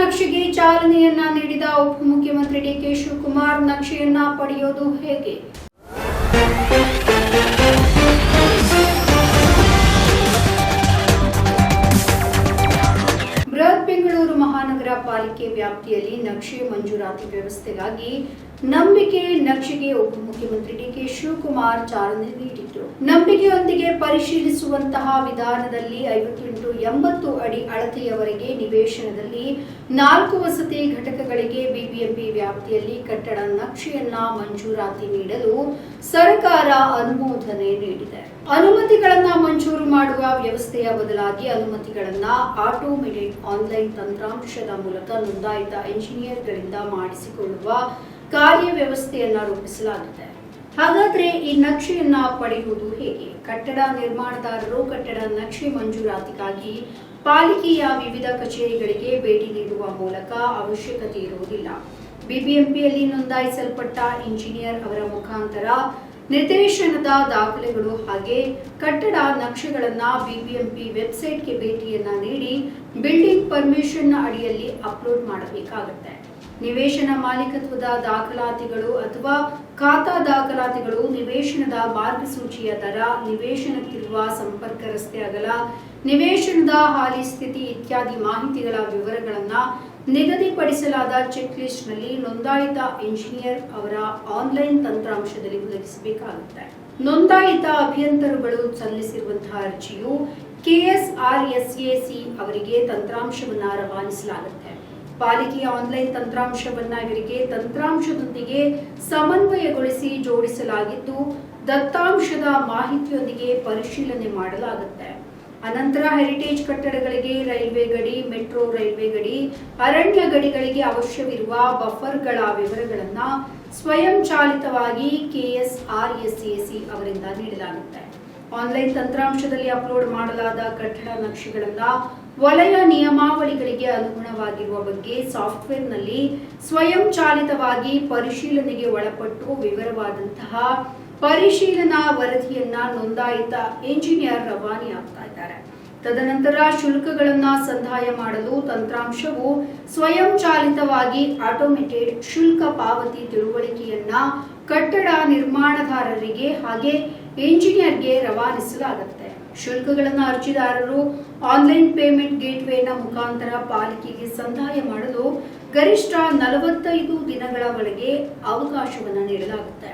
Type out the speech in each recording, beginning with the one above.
ನಕ್ಷೆಗೆ ಚಾಲನೆಯನ್ನ ನೀಡಿದ ಉಪಮುಖ್ಯಮಂತ್ರಿ ಡಿಕೆ ಶಿವಕುಮಾರ್ ನಕ್ಷೆಯನ್ನ ಪಡೆಯೋದು ಹೇಗೆ? ಮಹಾನಗರ ಪಾಲಿಕೆ ವ್ಯಾಪ್ತಿಯಲ್ಲಿ ನಕ್ಷೆ ಮಂಜೂರಾತಿ ವ್ಯವಸ್ಥೆಗಾಗಿ ನಂಬಿಕೆ ನಕ್ಷೆಗೆ ಉಪಮುಖ್ಯಮಂತ್ರಿ ಡಿಕೆ ಶಿವಕುಮಾರ್ ಚಾಲನೆ ನೀಡಿದ್ರು. ನಂಬಿಕೆಯೊಂದಿಗೆ ಪರಿಶೀಲಿಸುವಂತಹ ವಿಧಾನದಲ್ಲಿ ಐವತ್ತೆಂಟು ಎಂಬತ್ತು ಅಡಿ ಅಳತೆಯವರೆಗೆ ನಿವೇಶನದಲ್ಲಿ ನಾಲ್ಕು ವಸತಿ ಘಟಕಗಳಿಗೆ ಬಿಬಿಎಂಪಿ ವ್ಯಾಪ್ತಿಯಲ್ಲಿ ಕಟ್ಟಡ ನಕ್ಷೆಯನ್ನ ಮಂಜೂರಾತಿ ನೀಡಲು ಸರ್ಕಾರ ಅನುಮೋದನೆ ನೀಡಿದೆ. ಅನುಮತಿಗಳನ್ನ ಮಂಜೂರು ಮಾಡುವ ವ್ಯವಸ್ಥೆಯ ಬದಲಾಗಿ ಅನುಮತಿಗಳನ್ನ ಆಟೋಮೇಟೆಡ್ ಆನ್ಲೈನ್ ತಂತ್ರಾಂಶದ ಮೂಲಕ ನೋಂದಾಯಿತ ಎಂಜಿನಿಯರ್ಗಳಿಂದ ಮಾಡಿಸಿಕೊಳ್ಳುವ ಕಾರ್ಯವ್ಯವಸ್ಥೆಯನ್ನ ರೂಪಿಸಲಾಗಿದೆ. ಹಾಗಾದ್ರೆ ಈ ನಕ್ಷೆಯನ್ನ ಪಡೆಯುವುದು ಹೇಗೆ? ಕಟ್ಟಡ ನಿರ್ಮಾಣದಾರರು ಕಟ್ಟಡ ನಕ್ಷೆ ಮಂಜೂರಾತಿಗಾಗಿ ಪಾಲಿಕೆಯ ವಿವಿಧ ಕಚೇರಿಗಳಿಗೆ ಭೇಟಿ ನೀಡುವ ಮೂಲಕ ಅವಶ್ಯಕತೆ ಇರುವುದಿಲ್ಲ. ಬಿಬಿಎಂಪಿಯಲ್ಲಿ ನೋಂದಾಯಿಸಲ್ಪಟ್ಟ ಇಂಜಿನಿಯರ್ ಅವರ ಮುಖಾಂತರ ನಿರ್ದೇಶನದ ದಾಖಲೆಗಳು ಹಾಗೆ ಕಟ್ಟಡ ನಕ್ಷೆಗಳನ್ನ ಬಿಬಿಎಂಪಿ ವೆಬ್ಸೈಟ್ಗೆ ಭೇಟಿಯನ್ನ ನೀಡಿ ಬಿಲ್ಡಿಂಗ್ ಪರ್ಮಿಷನ್ ಅಡಿಯಲ್ಲಿ ಅಪ್ಲೋಡ್ ಮಾಡಬೇಕಾಗುತ್ತೆ. ನಿವೇಶನ ಮಾಲೀಕತ್ವದ ದಾಖಲಾತಿಗಳು ಅಥವಾ ಖಾತಾ ದಾಖಲಾತಿಗಳು ನಿವೇಶನದ ಮಾರ್ಗಸೂಚಿಯ ದರ, ನಿವೇಶನಕ್ಕಿರುವ ಸಂಪರ್ಕ ರಸ್ತೆ ಅಗಲ, ನಿವೇಶನದ ಹಾಲಿ ಸ್ಥಿತಿ ಇತ್ಯಾದಿ ಮಾಹಿತಿಗಳ ವಿವರಗಳನ್ನ ನಿಗದಿಪಡಿಸಲಾದ ಚೆಕ್ ಲಿಸ್ಟ್ನಲ್ಲಿ ನೋಂದಾಯಿತ ಇಂಜಿನಿಯರ್ ಅವರ ಆನ್ಲೈನ್ ತಂತ್ರಾಂಶದಲ್ಲಿ ಒದಗಿಸಬೇಕಾಗುತ್ತೆ ನೋಂದಾಯಿತ ಅಭಿಯಂತರಗಳು ಸಲ್ಲಿಸಿರುವಂತಹ ಅರ್ಜಿಯು ಕೆಎಸ್ಆರ್ಎಸ್ಎಸಿ ಅವರಿಗೆ ತಂತ್ರಾಂಶವನ್ನ ರವಾನಿಸಲಾಗುತ್ತೆ. ಪಾಲಿಕೆಯ ಆನ್ಲೈನ್ ತಂತ್ರಾಂಶವನ್ನ ಇವರಿಗೆ ತಂತ್ರಾಂಶದೊಂದಿಗೆ ಸಮನ್ವಯಗೊಳಿಸಿ ಜೋಡಿಸಲಾಗಿದ್ದು, ದತ್ತಾಂಶದ ಮಾಹಿತಿಯೊಂದಿಗೆ ಪರಿಶೀಲನೆ ಮಾಡಲಾಗುತ್ತೆ. ಅನಂತರ ಹೆರಿಟೇಜ್ ಕಟ್ಟಡಗಳಿಗೆ ರೈಲ್ವೆ ಗಡಿ, ಮೆಟ್ರೋ ರೈಲ್ವೆ ಗಡಿ, ಅರಣ್ಯ ಗಡಿಗಳಿಗೆ ಅವಶ್ಯವಿರುವ ಬಫರ್ಗಳ ವಿವರಗಳನ್ನ ಸ್ವಯಂ ಚಾಲಿತವಾಗಿ ಕೆಎಸ್ಆರ್ಎಸ್ಎಸಿ ಅವರಿಂದ ನೀಡಲಾಗುತ್ತೆ. ಆನ್ಲೈನ್ ತಂತ್ರಾಂಶದಲ್ಲಿ ಅಪ್ಲೋಡ್ ಮಾಡಲಾದ ಕಟ್ಟಡ ನಕ್ಷೆಗಳನ್ನ ವಲಯ ನಿಯಮಾವಳಿಗಳಿಗೆ ಅನುಗುಣವಾಗಿರುವ ಬಗ್ಗೆ ಸಾಫ್ಟ್ವೇರ್ನಲ್ಲಿ ಸ್ವಯಂ ಚಾಲಿತವಾಗಿ ಪರಿಶೀಲನೆಗೆ ಒಳಪಟ್ಟು ವಿವರವಾದಂತಹ ಪರಿಶೀಲನಾ ವರದಿಯನ್ನ ನೋಂದಾಯಿತ ಇಂಜಿನಿಯರ್ ರವಾನೆಯಾಗ್ತಾ ಇದ್ದಾರೆ. ತದನಂತರ ಶುಲ್ಕಗಳನ್ನ ಸಂದಾಯ ಮಾಡಲು ತಂತ್ರಾಂಶವು ಸ್ವಯಂ ಚಾಲಿತವಾಗಿ ಆಟೋಮೇಟೆಡ್ ಶುಲ್ಕ ಪಾವತಿ ತಿಳುವಳಿಕೆಯನ್ನ ಕಟ್ಟಡ ನಿರ್ಮಾಣದಾರರಿಗೆ ಹಾಗೆ ಇಂಜಿನಿಯರ್ಗೆ ರವಾನಿಸಲಾಗುತ್ತೆ. ಶುಲ್ಕಗಳನ್ನು ಅರ್ಜಿದಾರರು ಆನ್ಲೈನ್ ಪೇಮೆಂಟ್ ಗೇಟ್ವೇನ ಮುಖಾಂತರ ಪಾಲಿಕೆಗೆ ಸಂದಾಯ ಮಾಡಲು ಗರಿಷ್ಠ ನಲವತ್ತೈದು ದಿನಗಳ ಒಳಗೆ ಅವಕಾಶವನ್ನು ನೀಡಲಾಗುತ್ತೆ.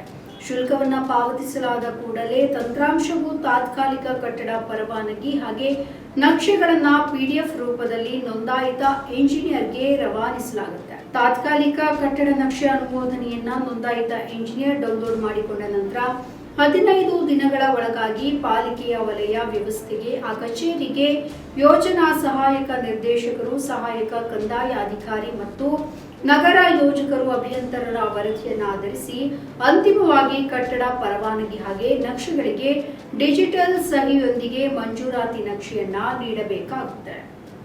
ಶುಲ್ಕವನ್ನ ಪಾವತಿಸಲಾದ ಕೂಡಲೇ ತಂತ್ರಾಂಶವು ತಾತ್ಕಾಲಿಕ ಕಟ್ಟಡ ಪರವಾನಗಿ ಹಾಗೆ ನಕ್ಷೆಗಳನ್ನ ಪಿಡಿಎಫ್ ರೂಪದಲ್ಲಿ ನೋಂದಾಯಿತ ಎಂಜಿನಿಯರ್ಗೆ ರವಾನಿಸಲಾಗುತ್ತೆ. ತಾತ್ಕಾಲಿಕ ಕಟ್ಟಡ ನಕ್ಷೆ ಅನುಮೋದನೆಯನ್ನ ನೋಂದಾಯಿತ ಎಂಜಿನಿಯರ್ ಡೌನ್ಲೋಡ್ ಮಾಡಿಕೊಂಡ ನಂತರ ಹದಿನೈದು ದಿನಗಳ ಒಳಗಾಗಿ ಪಾಲಿಕೆಯ ವಲಯ ವ್ಯವಸ್ಥೆಗೆ ಆ ಕಚೇರಿಗೆ ಯೋಜನಾ ಸಹಾಯಕ ನಿರ್ದೇಶಕರು, ಸಹಾಯಕ ಕಂದಾಯ ಅಧಿಕಾರಿ ಮತ್ತು ನಗರ ಯೋಜಕರು ಅಭಿಯಂತರರ ವರದಿಯನ್ನು ಆಧರಿಸಿ ಅಂತಿಮವಾಗಿ ಕಟ್ಟಡ ಪರವಾನಗಿ ಹಾಗೆ ನಕ್ಷೆಗಳಿಗೆ ಡಿಜಿಟಲ್ ಸಹಿಯೊಂದಿಗೆ ಮಂಜೂರಾತಿ ನಕ್ಷೆಯನ್ನ ನೀಡಬೇಕಾಗುತ್ತೆ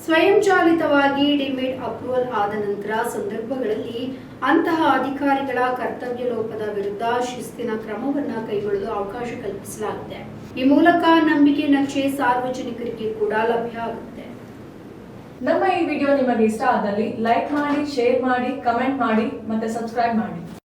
ಸ್ವಯಂಚಾಲಿತವಾಗಿ ಡಿಮಿಡ್ ಅಪ್ರೂವಲ್ ಆದ ನಂತರ ಸಂದರ್ಭಗಳಲ್ಲಿ ಅಂತಹ ಅಧಿಕಾರಿಗಳ ಕರ್ತವ್ಯ ಲೋಪದ ವಿರುದ್ಧ ಶಿಸ್ತಿನ ಕ್ರಮವನ್ನು ಕೈಗೊಳ್ಳಲು ಅವಕಾಶ ಕಲ್ಪಿಸಲಾಗಿದೆ ಈ ಮೂಲಕ ನಂಬಿಕೆ ನಕ್ಷೆ ಸಾರ್ವಜನಿಕರಿಗೆ ಕೂಡ ಲಭ್ಯ ಆಗುತ್ತೆ. ನಮ್ಮ ಈ ವಿಡಿಯೋ ನಿಮಗೆ ಇಷ್ಟ ಆದಲ್ಲಿ ಲೈಕ್ ಮಾಡಿ, ಶೇರ್ ಮಾಡಿ, ಕಮೆಂಟ್ ಮಾಡಿ ಮತ್ತೆ ಸಬ್ಸ್ಕ್ರೈಬ್ ಮಾಡಿ.